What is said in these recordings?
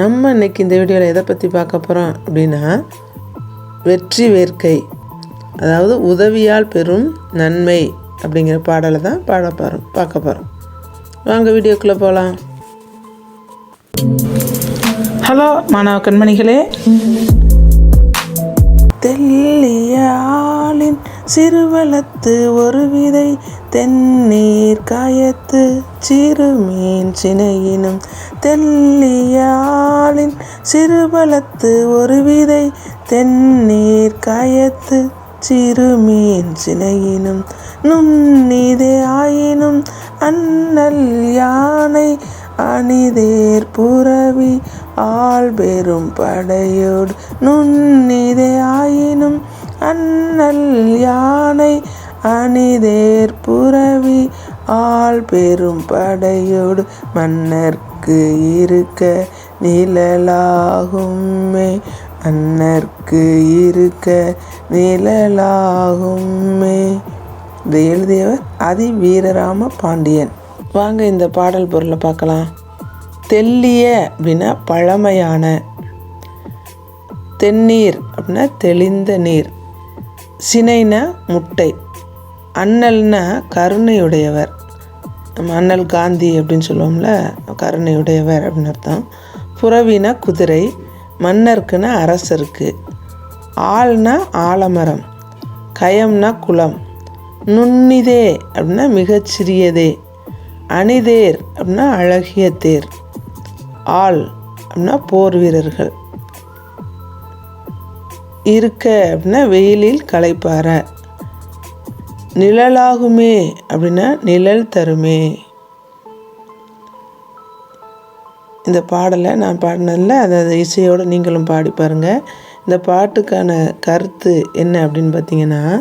நம்ம இன்னைக்கு இந்த வீடியோவில் எதை பற்றி பார்க்க போகிறோம் அப்படின்னா வெற்றி வேர்க்கை. அதாவது உதவியால் பெறும் நன்மை அப்படிங்கிற பாடலை தான் பாட போகிறோம் பார்க்க போகிறோம் வாங்க வீடியோக்குள்ளே போகலாம் ஹலோ மாணவ கண்மணிகளே. தெல்லியாளின் சிறுவளத்து ஒரு விதை தென்னீர் காயத்து சிறுமீன் சினையினும் தெல்லியாளின் சிறுவலத்து ஒரு விதை தென்னீர் காயத்து சிறுமீன் சினையினும் நுண்ணிதே ஆயினும் அண்ணல் யானை அணிதேர் புறவி ஆள் பெரும் படையோடு நுண்ணிதே ஆயினும் அண்ணல் யானை அணிதேர் புறவி ஆள் பெரும் படையோடு மன்னர்க்கு இருக்க நிழலாகுமே மன்னர்க்கு இருக்க நிழலாகுமே இதை எழுதியவர் அதி வீரராம பாண்டியன். வாங்க இந்த பாடல் பொருளை பார்க்கலாம். தெல்லிய அப்படின்னா பழமையான. தென்னீர் அப்படின்னா தெளிந்த நீர். சினைன முட்டை. அண்ணல்னா கருணையுடையவர். நம்ம அண்ணல் காந்தி அப்படின்னு சொல்லுவோம்ல கருணையுடையவர் அப்படின்னு அர்த்தம். புறவினா குதிரை மன்னருக்குன்னா அரசருக்கு ஆள்னா ஆலமரம் கயம்னா குளம். நுண்ணிதே அப்படின்னா மிகச்சிறியதே அணிதேர் அப்படின்னா அழகிய தேர். ஆள் அப்படின்னா போர் வீரர்கள். இருக்க அப்படின்னா வெயிலில் களைப்பார நிழலாகுமே அப்படின்னா நிழல் தருமே. இந்த பாடலை நான் பாடினதில் அதை அதை இசையோடு நீங்களும் பாடி பாருங்கள் இந்த பாட்டுக்கான கருத்து என்ன அப்படின்னு பார்த்தீங்கன்னா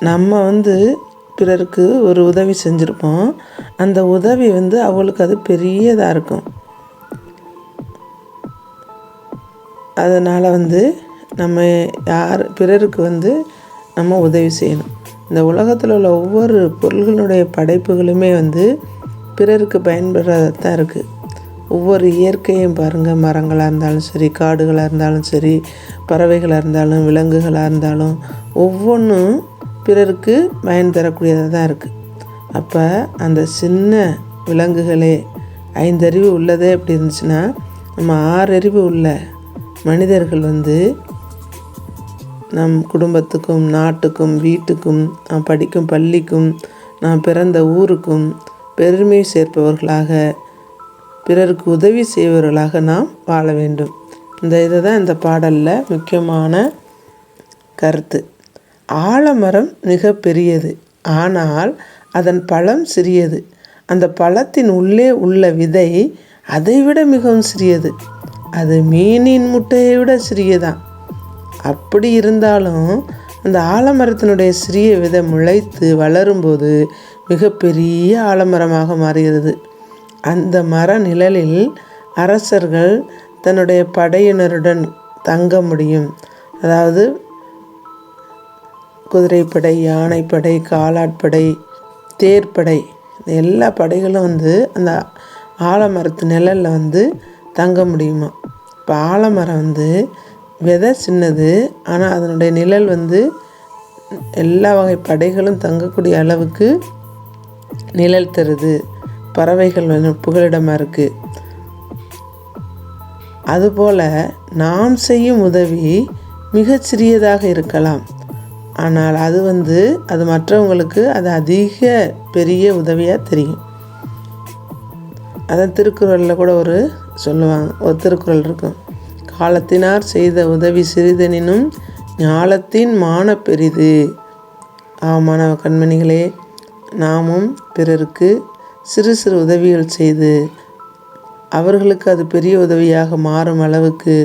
நம்ம வந்து பிறருக்கு ஒரு உதவி செஞ்சுருப்போம். அந்த உதவி வந்து அவளுக்கு அது பெரியதாக இருக்கும். அதனால் வந்து நம்ம யார் பிறருக்கு வந்து நம்ம உதவி செய்யணும். இந்த உலகத்தில் உள்ள ஒவ்வொரு பொருள்களுடைய படைப்புகளுமே வந்து பிறருக்கு பயன்படுறதாக தான் இருக்குது ஒவ்வொரு இயற்கையும் பாருங்கள் மரங்களாக இருந்தாலும் சரி காடுகளாக இருந்தாலும் சரி பறவைகளாக இருந்தாலும் விலங்குகளாக இருந்தாலும் ஒவ்வொன்றும் பிறருக்கு பயன் தரக்கூடியதாக தான் இருக்குது அப்போ அந்த சின்ன விலங்குகளே ஐந்தறிவு உள்ளதே அப்படி இருந்துச்சுன்னா நம்ம ஆறறிவு உள்ள மனிதர்கள் வந்து நம் குடும்பத்துக்கும் நாட்டுக்கும் வீட்டுக்கும் நாம் படிக்கும் பள்ளிக்கும் நாம் பிறந்த ஊருக்கும் பெருமை சேர்ப்பவர்களாக பிறருக்கு உதவி செய்பவர்களாக நாம் வாழ வேண்டும். இந்த இதை தான் இந்த பாடலில் முக்கியமான கருத்து. ஆலமரம் மிக பெரியது. ஆனால் அதன் பழம் சிறியது. அந்த பழத்தின் உள்ளே உள்ள விதை அதைவிட மிகவும் சிறியது. அது மீனின் முட்டையை விட சிறியதான் அப்படி இருந்தாலும் அந்த ஆலமரத்தினுடைய சிறிய விதை முளைத்து வளரும்போது மிகப்பெரிய ஆலமரமாக மாறுகிறது. அந்த மர நிழலில் அரசர்கள் தன்னுடைய படையினருடன் தங்க முடியும். அதாவது குதிரைப்படை யானைப்படை காலாட்படை தேர்ப்படை எல்லா படைகளும் வந்து அந்த ஆலமரத்து நிழலில் வந்து தங்க முடியுமா? இப்போ ஆலமரம் வந்து விதை சின்னது ஆனால் அதனுடைய நிழல் வந்து எல்லா வகை படைகளும் தங்கக்கூடிய அளவுக்கு நிழல் தருது. பறவைகள் வந்து புகலிடமாக இருக்குது அதுபோல் நாம் செய்யும் உதவி மிகச்சிறியதாக இருக்கலாம். ஆனால் அது வந்து அது மற்றவங்களுக்கு அது அதிக பெரிய உதவியாக தெரியும். அதான் திருக்குறளில் கூட ஒரு சொல்லுவாங்க ஒரு திருக்குறள் இருக்கும். காலத்தினார் செய்த உதவி சிறிதெனினும் ஞாலத்தின் மான பெரிது. ஆமாணவ கண்மணிகளே நாமும் பிறருக்கு சிறு சிறு உதவிகள் செய்து அவர்களுக்கு அது பெரிய உதவியாக மாறும் அளவுக்கு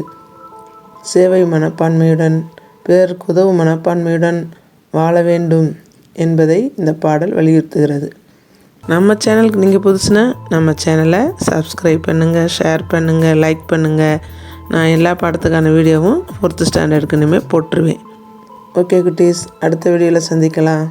சேவை மனப்பான்மையுடன் பிறருக்கு உதவும் மனப்பான்மையுடன் வாழ வேண்டும் என்பதை இந்த பாடல் வலியுறுத்துகிறது. நம்ம சேனலுக்கு நீங்கள் புதுசுனா நம்ம சேனலை சப்ஸ்கிரைப் பண்ணுங்கள் ஷேர் பண்ணுங்கள் லைக் பண்ணுங்கள் நான் எல்லா பாடத்துக்கான வீடியோவும் ஃபோர்த்து ஸ்டாண்டர்டுக்கு இனிமேல் போட்டுருவேன். ஓகே குட்டீஸ். அடுத்த வீடியோவில் சந்திக்கலாம்.